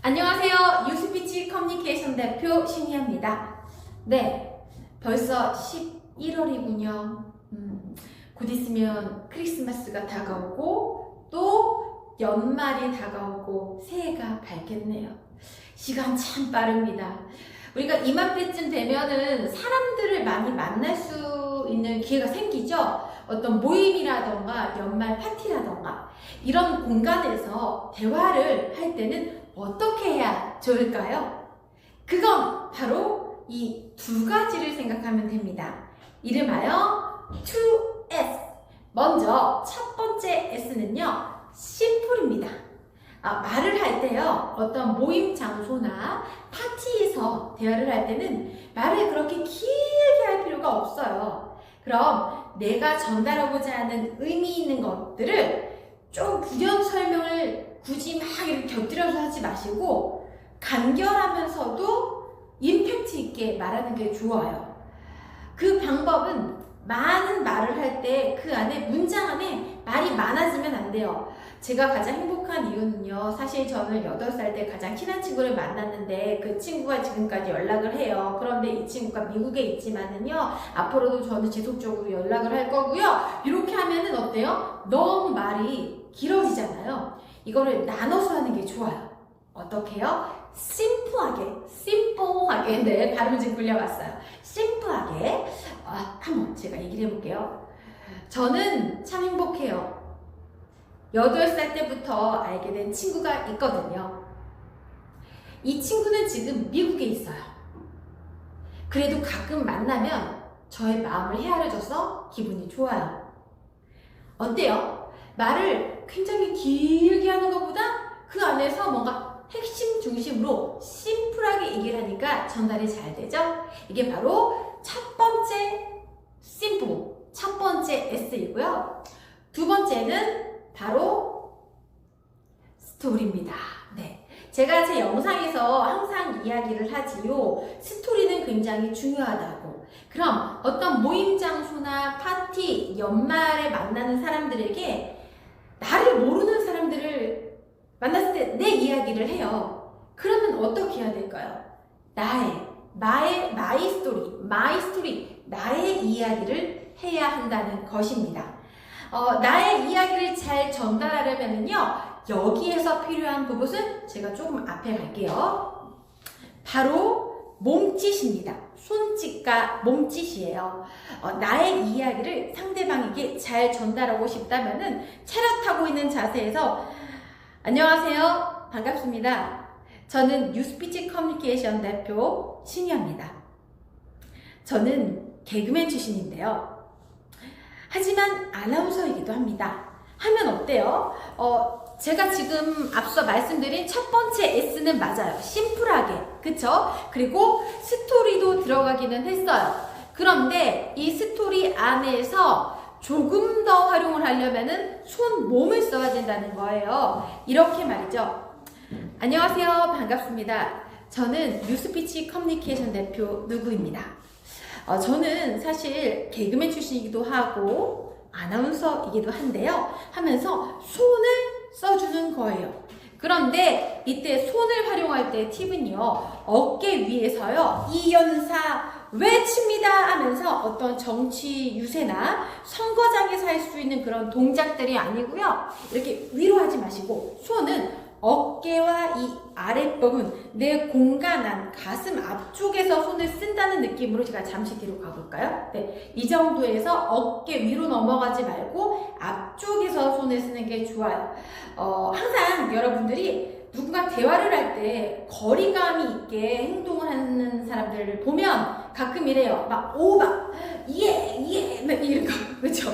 안녕하세요. 유스피치 커뮤니케이션 대표 신희입니다. 네, 벌써 11월이군요. 음, 곧 있으면 크리스마스가 다가오고 또 연말이 다가오고 새해가 밝겠네요. 시간 참 빠릅니다. 우리가 이맘때쯤 되면은 사람들을 많이 만날 수 있는 기회가 생기죠. 어떤 모임이라던가 연말 파티라던가 이런 공간에서 대화를 할 때는 어떻게 해야 좋을까요? 그건 바로 이 두 가지를 생각하면 됩니다. 이름하여 2S. 먼저 첫 번째 S는요, 심플입니다. 아, 말을 할 때요, 어떤 모임 장소나 파티에서 대화를 할 때는 말을 그렇게 길게 할 필요가 없어요. 그럼 내가 전달하고자 하는 의미 있는 것들을 좀 부연 설명을 굳이 막 이렇게 곁들여서 하지 마시고 간결하면서도 임팩트 있게 말하는 게 좋아요. 그 방법은 많은 말을 할 때 그 안에 문장 안에 안 돼요. 제가 가장 행복한 이유는요. 사실 저는 8살 때 가장 친한 친구를 만났는데 그 친구가 지금까지 연락을 해요. 그런데 이 친구가 미국에 있지만은요. 앞으로도 저는 지속적으로 연락을 할 거고요. 이렇게 하면은 어때요? 너무 말이 길어지잖아요. 이거를 나눠서 하는 게 좋아요. 어떻게요? 심플하게, 심플하게, 네, 발음 좀 굴려봤어요. 심플하게, 아, 한번 제가 얘기를 해볼게요. 저는 참 행복해요. 8살 때부터 알게 된 친구가 있거든요. 이 친구는 지금 미국에 있어요. 그래도 가끔 만나면 저의 마음을 헤아려줘서 기분이 좋아요. 어때요? 말을 굉장히 길게 하는 것보다 그 안에서 뭔가 핵심 중심으로 심플하게 얘기를 하니까 전달이 잘 되죠? 이게 바로 첫 번째 심플, 첫 번째 S이고요. 두 번째는 바로 스토리입니다. 네. 제가 제 영상에서 항상 이야기를 하지요. 스토리는 굉장히 중요하다고. 그럼 어떤 모임 장소나 파티, 연말에 만나는 사람들에게 나를 모르는 사람들을 만났을 때 내 이야기를 해요. 그러면 어떻게 해야 될까요? 나의, 나의, 마이 스토리, 마이 스토리, 나의 이야기를 해야 한다는 것입니다. 어, 나의 이야기를 잘 전달하려면요, 여기에서 필요한 부분은 제가 조금 앞에 갈게요. 바로 몸짓입니다. 손짓과 몸짓이에요. 어, 나의 이야기를 상대방에게 잘 전달하고 싶다면은 차렷하고 있는 자세에서 안녕하세요. 반갑습니다. 저는 뉴스피치 커뮤니케이션 대표 신희입니다. 저는 개그맨 출신인데요. 하지만 아나운서이기도 합니다. 하면 어때요? 어, 제가 지금 앞서 말씀드린 첫 번째 S는 맞아요. 심플하게. 그쵸? 그리고 스토리도 들어가기는 했어요. 그런데 이 스토리 안에서 조금 더 활용을 하려면은 손, 몸을 써야 된다는 거예요. 이렇게 말이죠. 안녕하세요. 반갑습니다. 저는 뉴스피치 커뮤니케이션 대표 누구입니다. 어, 저는 사실 개그맨 출신이기도 하고 아나운서이기도 한데요. 하면서 손을 써주는 거예요. 그런데 이때 손을 활용할 때 팁은요, 어깨 위에서요, 이연사 외칩니다 하면서 어떤 정치 유세나 선거장에서 할 수 있는 그런 동작들이 아니고요, 이렇게 위로 하지 마시고, 손은 어깨와 이 아랫부분, 내 공간한 가슴 앞쪽에서 손을 쓴다는 느낌으로 제가 잠시 뒤로 가볼까요? 네. 이 정도에서 어깨 위로 넘어가지 말고 앞쪽에서 손을 쓰는 게 좋아요. 어, 항상 여러분들이 누군가 대화를 할 때 거리감이 있게 행동을 하는 사람들을 보면 가끔 이래요. 막 오바, 예, 예, 막 이런 거. 그렇죠?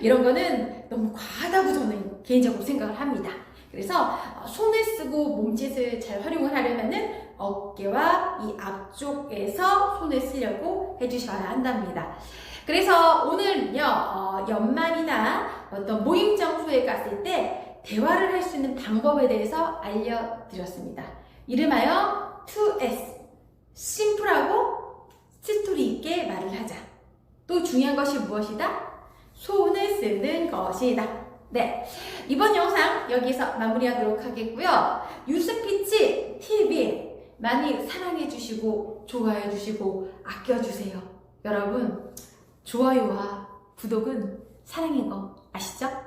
이런 거는 너무 과하다고 저는 개인적으로 생각을 합니다. 그래서 손을 쓰고 몸짓을 잘 활용을 하려면은 어깨와 이 앞쪽에서 손을 쓰려고 해주셔야 한답니다. 그래서 오늘은요, 어, 연말이나 어떤 모임 장소에 갔을 때 대화를 할 수 있는 방법에 대해서 알려드렸습니다. 이름하여 2S. 심플하고 스토리 있게 말을 하자. 또 중요한 것이 무엇이다? 손을 쓰는 것이다. 네. 이번 영상 여기서 마무리하도록 하겠고요. 뉴스피치 TV 많이 사랑해 주시고 좋아해 주시고 아껴 주세요. 여러분 좋아요와 구독은 사랑인 거 아시죠?